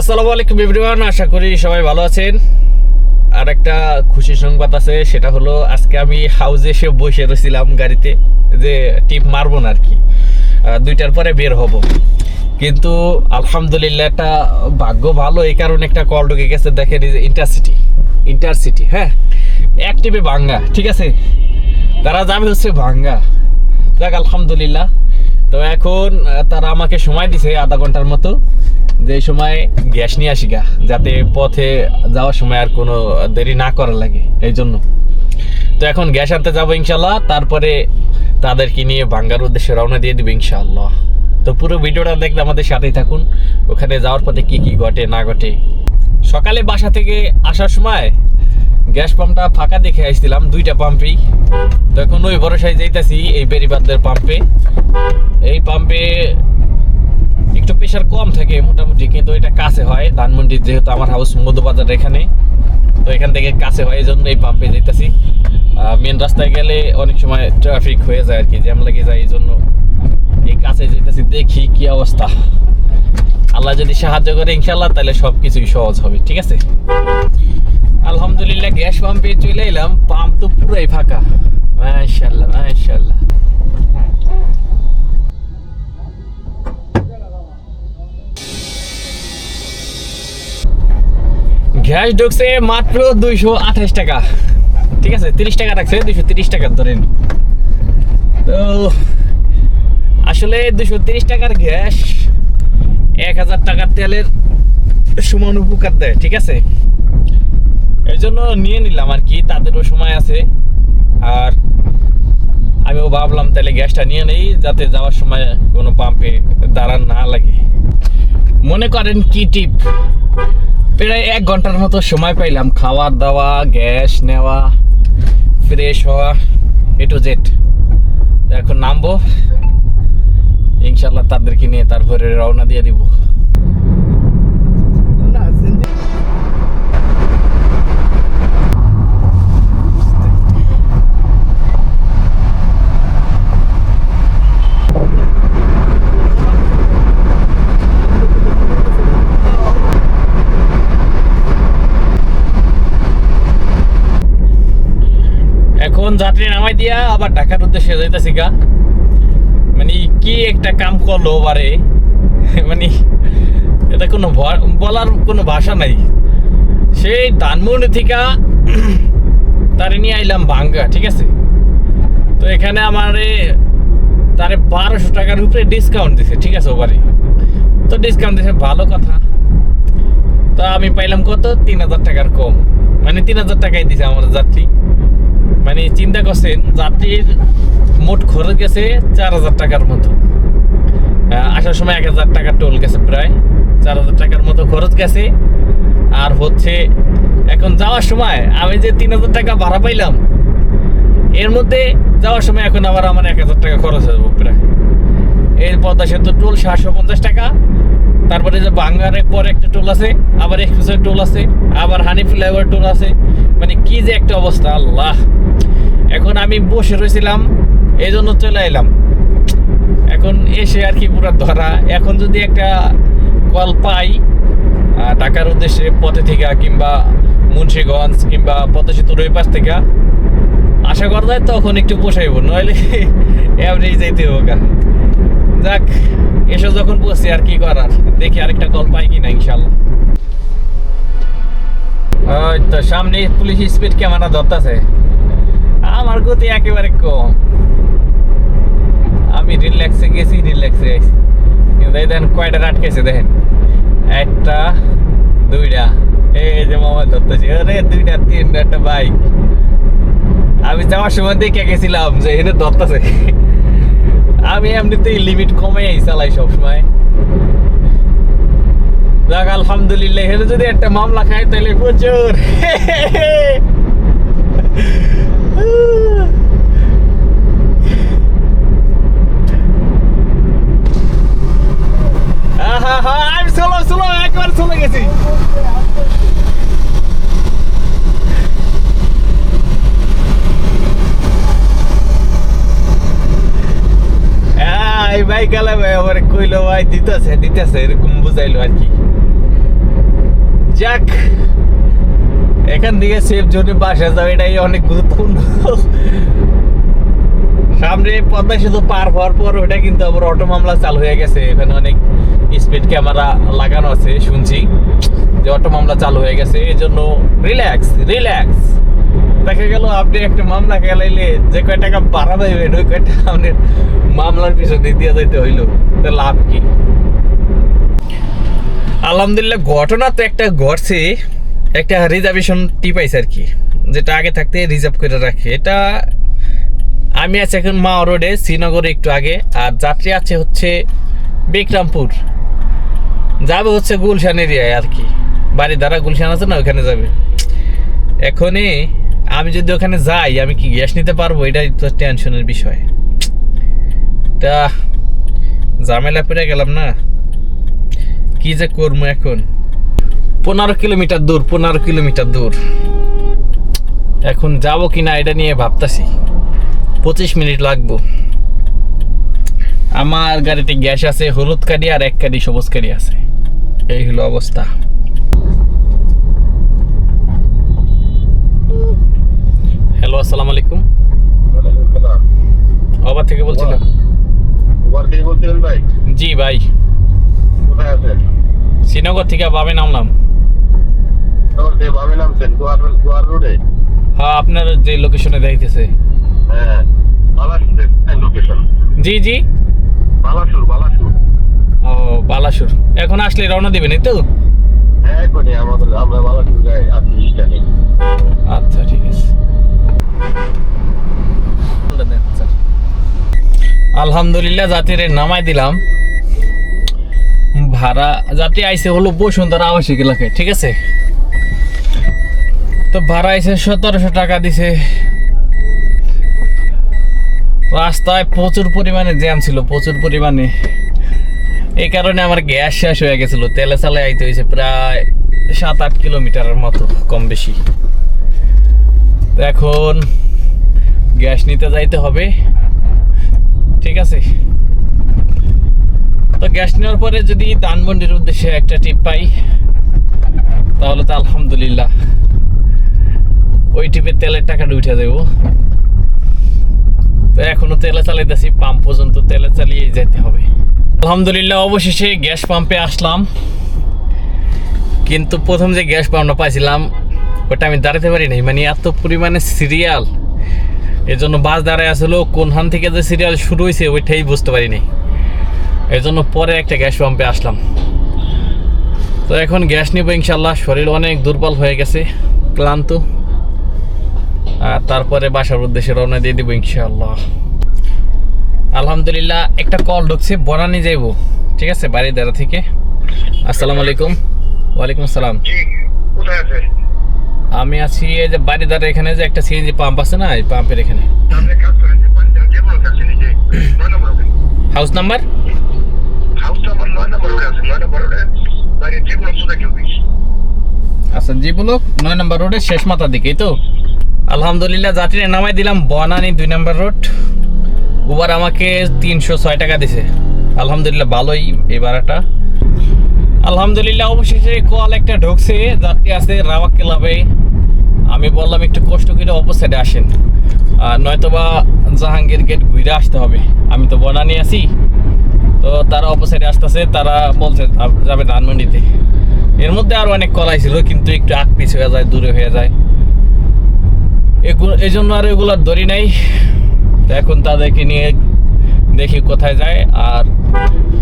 আসসালামু আলাইকুম এভরিওয়ান, আশা করি সবাই ভালো আছেন। আর একটা খুশি সংবাদ আছে, সেটা হলো আজকে আমি হাউজে এসে বসে রয়েছিলাম গাড়িতে, যে টিপ মারবো না আর কি দুইটার পরে বের হব। কিন্তু আলহামদুলিল্লাহ একটা ভাগ্য ভালো, এই কারণে একটা কল ঢুকে গেছে, দেখেন ইন্টারসিটি ইন্টারসিটি হ্যাঁ? এক টিপে ভাঙ্গা, ঠিক আছে? তারা যাবে হচ্ছে ভাঙ্গা। যাক, আলহামদুলিল্লাহ। তো এখন তারা আমাকে সময় দিছে আধা ঘণ্টার মতো। যে সময় গ্যাস নিয়ে আসি গা, যাতে পথে যাওয়ার সময় আর কোনো দেরি না করার লাগে, এই জন্য। তো এখন গ্যাস আনতে যাব ইনশাল্লাহ তারপরে তাদেরকে নিয়ে ভাঙ্গার উদ্দেশ্যে রওনা দিয়ে দিব ইনশাআল্লাহ। তো পুরো ভিডিওটা দেখলে আমাদের সাথেই থাকুন, ওখানে যাওয়ার পথে কি কি ঘটে, না ঘটে। সকালে বাসা থেকে আসার সময় গ্যাস পাম্পটা ফাঁকা দেখে আসছিলাম, দুইটা পাম্পেই। তো এখন ওই ভরসায় যাইতাছি এই বেরিবাদের পাম্পে। এই পাম্পে একটু প্রেশার কম থাকে মোটামুটি, কিন্তু এটা কাছে হয়। ধানমন্ডি যেহেতু আমার হাউস মধুবাজার এখানে, তো এখান থেকে কাছে হয় এই জন্য এই পাম্পে যেতেছি মেন রাস্তায় গেলে অনেক সময় ট্রাফিক হয়ে যায় আর কি জ্যাম লেগে যায় এই জন্য এই কাছে যেতেছি, দেখি কি অবস্থা। আল্লাহ যদি সাহায্য করে ইনশাল্লাহ তাহলে সব কিছুই সহজ হবে, ঠিক আছে? আলহামদুলিল্লাহ গ্যাস পাম্পে চলে এলাম পাম্প তো পুরাই ফাঁকা। গ্যাস ঢুকছে মাত্র দুইশো আঠাশ টাকা। ঠিক আছে? তিরিশ টাকা রাখছে, দুইশো তিরিশ টাকা ধরেন। তো আসলে দুশো তিরিশ টাকার গ্যাস এক হাজার টাকার তেলের সমান উপকার দেয়, ঠিক আছে? এই জন্য নিয়ে নিলাম আর কি, তাদেরও সময় আছে। আর আমিও ভাবলাম তাহলে গ্যাসটা নিয়ে নেই, যাতে যাওয়ার সময় কোনো পাম্পে দাঁড়ান না লাগে। মনে করেন কি টিপ? প্রায় এক ঘণ্টার মতো সময় পাইলাম। খাওয়ার দাওয়া, গ্যাস নেওয়া ফ্রেশ হওয়া এ টু জেড এখন নামবো। ইনশাল্লাহ তাদেরকে নিয়ে তারপরে রওনা দিয়ে দিব এখন যাত্রী নামাই দিয়া আবার ঢাকার উদ্দেশ্যে যাইতেছি গা। মানে কি একটা কাম করল বারে? মানে এটা কোনো বলার কোনো ভাষা নাই। সেই ধানমন্ডি থেকে তারে নিয়ে আইলাম ভাঙ্গা, ঠিক আছে? তো এখানে আমারে, তারে বারোশো টাকার উপরে ডিসকাউন্ট দিছে, ঠিক আছে ওবারে। তো ডিসকাউন্ট দিছে, ভালো কথা। তো আমি পাইলাম কত? তিন হাজার টাকার কম। মানে তিন হাজার টাকাই দিছে আমার যাত্রী। মানে চিন্তা করছেন, যাত্রীর মোট খরচ গেছে চার হাজার টাকার মতো। আসার সময় এক হাজার টাকার টোল গেছে প্রায়। চার হাজার টাকার মতো খরচ গেছে। আর হচ্ছে, এখন যাওয়ার সময় আমি যে তিন হাজার টাকা ভাড়া পাইলাম, এর মধ্যে যাওয়ার সময় এখন আবার আমার এক হাজার টাকা খরচ হয়ে যাব প্রায়। এর পদ্মা সেতু টোল সাতশো পঞ্চাশ টাকা। তারপরে যে বাঙ্গারের পর একটা টোল আছে, আবার এক্সপ্রেসের টোল আছে, আবার হানি ফ্লেভার টোল আছে। মানে কি যে একটা অবস্থা, আল্লাহ। এখন আমি বসে রয়েছিলাম এই জন্য চলে এলাম। এখন এসে আর কি পুরো ধরা। এখন যদি একটা কল পাই ঢাকার উদ্দেশ্যে পথে থেকে কিংবা মুন্সিগঞ্জ কিংবা পদ্মা সেতুর ওই পাশ থেকে, আশা করা যায় তখন একটু বসাইব, নইলে এমনি যাইতে হোক যাক, এসে যখন বসছি আর কি করার, দেখি আরেকটা কল পাই কিনা ইনশাল্লাহ সামনে পুলিশ স্পিড ক্যামেরা ধরতেছে। আমার গতি একেবারে কম। আমি রিল্যাক্সে গেছি, রিল্যাক্সে আইছি। কিন্তু এই দেখেন কয়টা আটকেছে দেখেন। একটা, দুইটা। এই যে মামা ধরতেছি। আরে, দুইটা, তিনটা, একটা বাইক। আমি যাওয়ার সময় দেখে গেছিলাম যে এখানে ধরতেছে। আমি এমনিতেই লিমিট কমেই চালাই সবসময়। আলহামদুলিল্লাহ যদি একটা মামলা খাই তাহলে প্রচুর। চলো চলো, একবার চলে ভাই ভাই কইলো, ভাই, দিতেছে দিতেছে, এরকম বুঝাইলো আর কি। যাক, এখান থেকে সেফ জোনে বাসা যাও, এটাই অনেক গুরুত্বপূর্ণ। সামনে পদ্মা সেতু পার হওয়ার পর ওটা কিন্তু আবার অটো মামলা চালু হয়ে গেছে। এখানে অনেক স্পিড ক্যামেরা লাগানো আছে, শুনছি যে অটো মামলা চালু হয়ে গেছে। এই জন্য রিল্যাক্স রিল্যাক্স দেখা গেল আপনি একটা মামলা খেলাইলে যে কয় টাকা বাড়া পাইবেন ওই কয়টা আপনার মামলার পিছনে দিয়ে যাইতে হইল। তো লাভ কি? আলহামদুলিল্লাহ, ঘটনা তো একটা ঘটছে, একটা রিজার্ভেশন টিপ আইছে আর কি, যেটা আগে থাকতে রিজার্ভ করে রাখে। এটা আমি আছি এখন মা রোডে শ্রীনগরে একটু আগে, আর যাত্রী আছে হচ্ছে বিক্রমপুর। যাবে হচ্ছে গুলশান এরিয়ায় আর কি। বাড়ি দ্বারা গুলশান আছে না, ওখানে যাবে। এখনই আমি যদি ওখানে যাই, আমি কি গ্যাস নিতে পারব? এটাই তো টেনশনের বিষয়। তা ঝামেলা পেরে গেলাম না। কি যে করব এখন? পনেরো কিলোমিটার দূর পনেরো কিলোমিটার দূর। এখন যাব কিনা এটা নিয়ে ভাবতাছি। পঁচিশ মিনিট লাগবো। আমার গাড়িতে গ্যাস আছে হলুদ কাঠি আর এক কাঠি সবুজ কাঠি আছে। এই হলো অবস্থা। হ্যালো আসসালামু আলাইকুম। আবার থেকে বলছিলাম। জি ভাই কোথায় শ্রীনগর থেকে বাবে নামলাম। তোর নামছেন দুয়ার দুয়ার রোডে? হ্যাঁ আপনার যে লোকেশনে দেখতেছে হ্যাঁ লোকেশন জি জি। বালাসুর বালাসুর। ও বালাসুর। এখন আসলে রওনা দিবেন এই তো? হ্যাঁ এখনই আমাদের আমরা বালাসুর যাই আপনি স্টানে আচ্ছা ঠিক আছে। আলহামদুলিল্লাহ যাত্রীরে নামাই দিলাম। ভাড়া যাত্রী আইসে হলো বসুন্ধরা আবাসিক এলাকায়, ঠিক আছে? তো ভাড়া আইসে সতেরোশো টাকা দিছে। রাস্তায় প্রচুর পরিমাণে জ্যাম ছিল, প্রচুর পরিমাণে। এই কারণে আমার গ্যাস শেষ হয়ে গেছিল, তেলে চালে আইতে হয়েছে প্রায় সাত আট কিলোমিটারের মতো, কম বেশি। তো এখন গ্যাস নিতে যাইতে হবে, ঠিক আছে? গ্যাস নেওয়ার পরে যদি দানবন্ডির উদ্দেশ্যে একটা টিপ পাই, তাহলে তো আলহামদুলিল্লাহ, ওই টিপের তেলের টাকাটা উঠে দেবো তো এখনও তেলে চালাইতেছি পাম্প পর্যন্ত তেলে চালিয়ে যেতে হবে। আলহামদুলিল্লাহ, অবশেষে গ্যাস পাম্পে আসলাম। কিন্তু প্রথম যে গ্যাস পাম্পটা পাইছিলাম, ওটা আমি দাঁড়াতে পারি নাই। মানে এত পরিমাণে সিরিয়াল এর জন্য বাস দাঁড়ায় আসলো কোনখান থেকে যে সিরিয়াল শুরু হয়েছে ওইটাই বুঝতে পারি নাই। এই জন্য পরে একটা গ্যাস পাম্পে আসলাম। তো এখন গ্যাস নিব ইনশাল্লাহ শরীর অনেক দুর্বল হয়ে গেছে ক্লান্ত। আর তারপরে বাসার উদ্দেশ্যে রওনা দিয়ে দিব ইনশাল্লাহ আলহামদুলিল্লাহ একটা কল ঢুকছে বনানি যাইব। ঠিক আছে বাড়ি দাঁড়া থেকে। আসসালামু আলাইকুম। ওয়ালাইকুম আসসালাম। আমি আছি এই যে বাড়ি দাঁড়া এখানে যে একটা সিএনজি পাম্প আছে না এই পাম্পের এখানে। House number? আচ্ছা জি নয় নম্বর রোডের শেষ মাথার দিকেই তো? আলহামদুলিল্লাহ যাত্রী নামাই দিলাম, বনানি দুই নম্বর রোড। উবার আমাকে তিনশো ছয় টাকা দিছে। আলহামদুলিল্লাহ, ভালোই এই ভাড়াটা। আলহামদুলিল্লাহ, অবশেষে কল একটা ঢুকছে, যাত্রী আছে রাওয়াক ক্লাবে। আমি বললাম, একটু কষ্ট করে অপোসাইডে আসেন। আর নয়তোবা জাহাঙ্গীর গেট ঘুরে আসতে হবে। আমি তো বনানি আছি। তো তারা অপোসাইডে আসতেছে, তারা বলছে যাবে ধানমন্ডিতে এর মধ্যে আরও অনেক কলাই ছিল কিন্তু একটু আগ পিছ হয়ে যায়, দূরে হয়ে যায়। এই জন্য আর এগুলোর দড়ি নাই। এখন তাদেরকে নিয়ে দেখি কোথায় যায় আর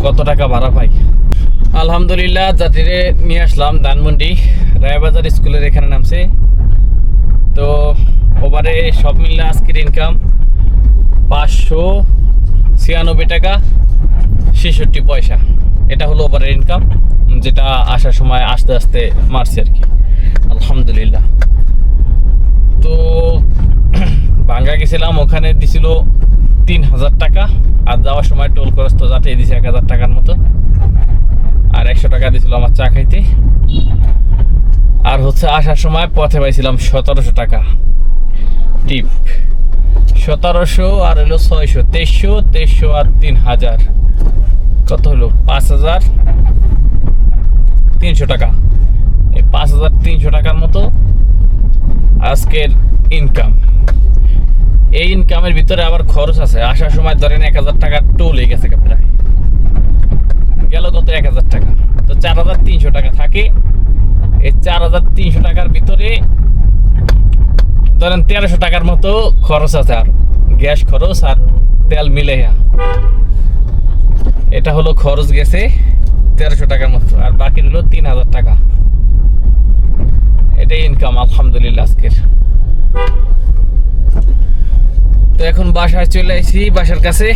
কত টাকা ভাড়া পাই আলহামদুলিল্লাহ যাত্রীরে নিয়ে আসলাম ধানমন্ডি রায়বাজার স্কুলের এখানে নামছে। তো ওভারে সব মিললে আজকের ইনকাম পাঁচশো ছিয়ানব্বই টাকা। পয়সা। এটা হলো ওভারের ইনকাম যেটা আসার সময় আস্তে আস্তে মারছে আর কি। আলহামদুলিল্লাহ। তো বাঙ্গা গেছিলাম, ওখানে দিছিল তিন হাজার টাকা, আর যাওয়ার সময় টোল খরচ তো যাতে দিছে এক হাজার টাকার মতো। আর একশো টাকা দিছিল আমার চা খাইতে। আর হচ্ছে আসার সময় পথে পাইছিলাম সতেরোশো টাকা। টিপ। সতেরোশো আর হলো ছয়শো, তেইশশো তেইশশো আর তিন হাজার। কত হলো? পাঁচ হাজার তিনশো টাকা। এই পাঁচ হাজার তিনশো টাকার মতো আজকের ইনকাম এই ইনকামের ভিতরে আবার খরচ আছে। আসার সময় ধরেন এক হাজার টাকার টোল হয়ে গেছে প্রায়। গেল কত? এক হাজার টাকা। তো চার হাজার তিনশো টাকা থাকে। এই চার হাজার তিনশো টাকার ভিতরে ধরেন তেরোশো টাকার মতো খরচ আছে আর। গ্যাস খরচ আর তেল মিলে এটা হলো খরচ গেছে তেরোশো টাকার মতো, আর বাকি হলো তিন হাজার টাকা। এটাই ইনকাম আলহামদুলিল্লাহ আজকের। তো এখন বাসায় চলে আসি, বাসার কাছে।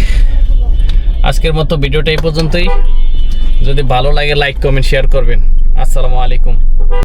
আজকের মতো ভিডিওটা এই পর্যন্তই। যদি ভালো লাগে লাইক কমেন্ট শেয়ার করবেন। আসসালামু আলাইকুম।